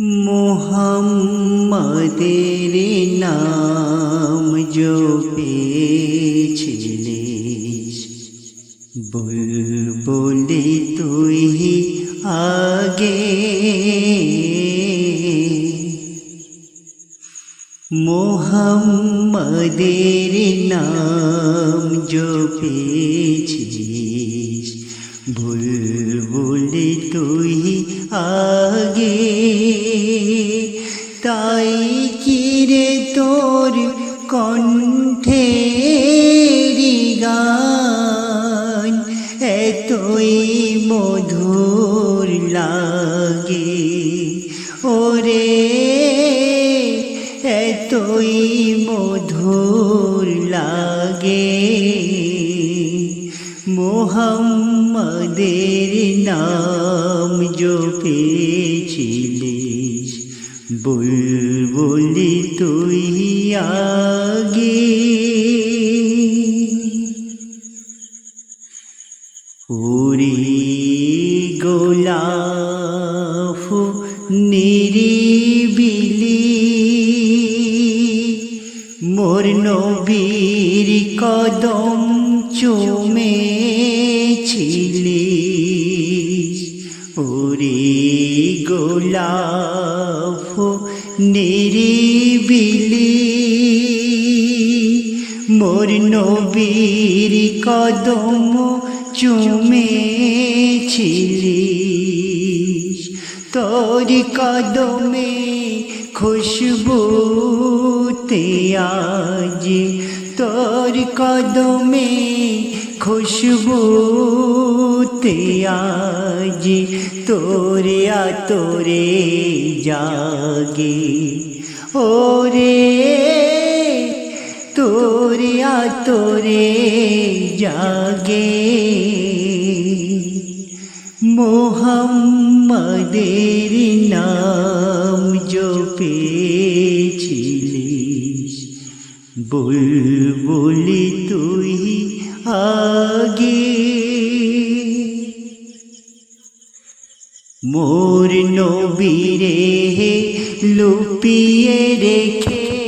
মোহাম্মদের নাম জপেছিলিস বুলবুলি তুই আগে। মোহাম্মদের নাম জপেছিস বুলবুলি তুই আগে। এতই মধুর লাগে। ওরে এতই মধুর লাগে। মোহাম্মদের নাম জপেছিলিস বুলবুলি তুই আগে। উরি গোলাফ নিরিবিলি মোর নবীর কদম চুমেছিলি। উরি গোলাফ নিরিবিলি মোর নবীর কদম চুমেছিলিস? তোর কদমে খুশবুতে আজ তোর কদমে খুশবুতে আজ তোরে আ তোরে জাগে। ওরে তোরে আ তোরে জাগে। মোহাম্মদের নাম জপেছিলিস। বুলবুলি তুই আগে। মোর নবীরে লুপিয়ে রেখে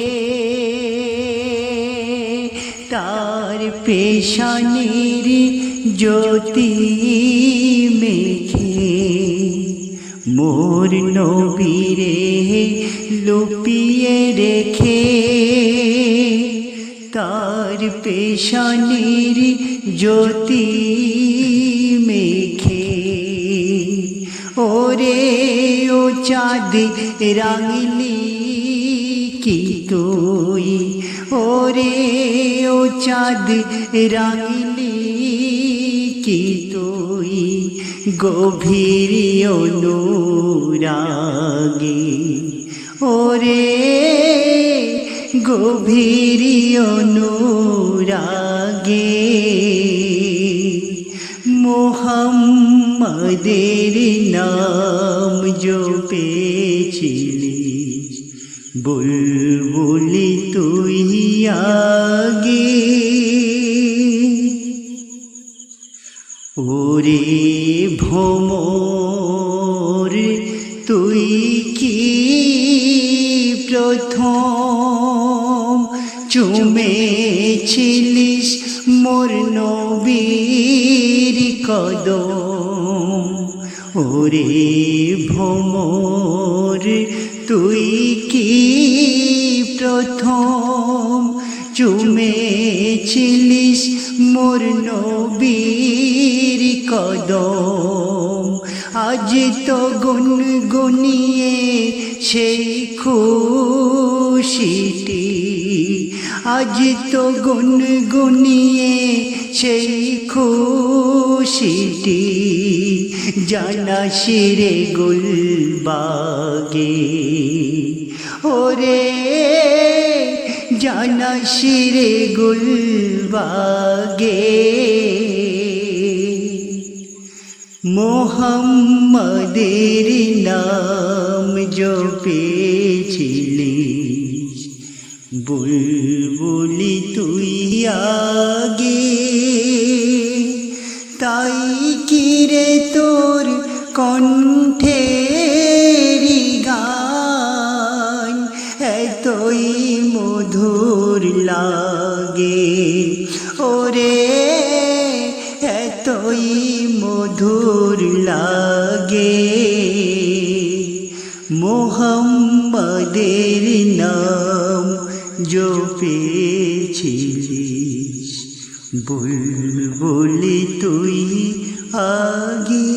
পেশানির জ্যোতি মেখে। মোর নবীরে লুপিয়ে রেখে। তার পেশানির জ্যোতি মেখে। ওরে ও চাঁদ রাঙলি কি তুই? ওরে, ও চাঁদ রাঙলি কি তুই? গভীর অনুরাগে। ওরে, গভীর অনুরাগে। মোহাম্মদের নাম জপেছিলিস বুলবুলি তুই আগে ওরে ভোমর তুই কি প্রথম? চুমেছিলিস মোর নবীর কদম। ওরে ভোমর তুই কি প্রথম চুমেছিলিস মোর নবীর কদম? আজ তো গুনগুনিয়ে সেই খুশিটি। আজ তো গুনগুনিয়ে সেই খুশিটি। জানা শিরে গুলবাগে। ওরে, জানা শিরে গুলবাগে। মোহাম্মদের নাম জপেছিলিস বুলবুলি তুই আগে, তাই কিরে তোর কণ্ঠে গান? এতই মধুর লাগে। ওরে, এতই মধুর লাগে। মোহাম্মদের না জপেছিলিস বুলবুলি তুই আগে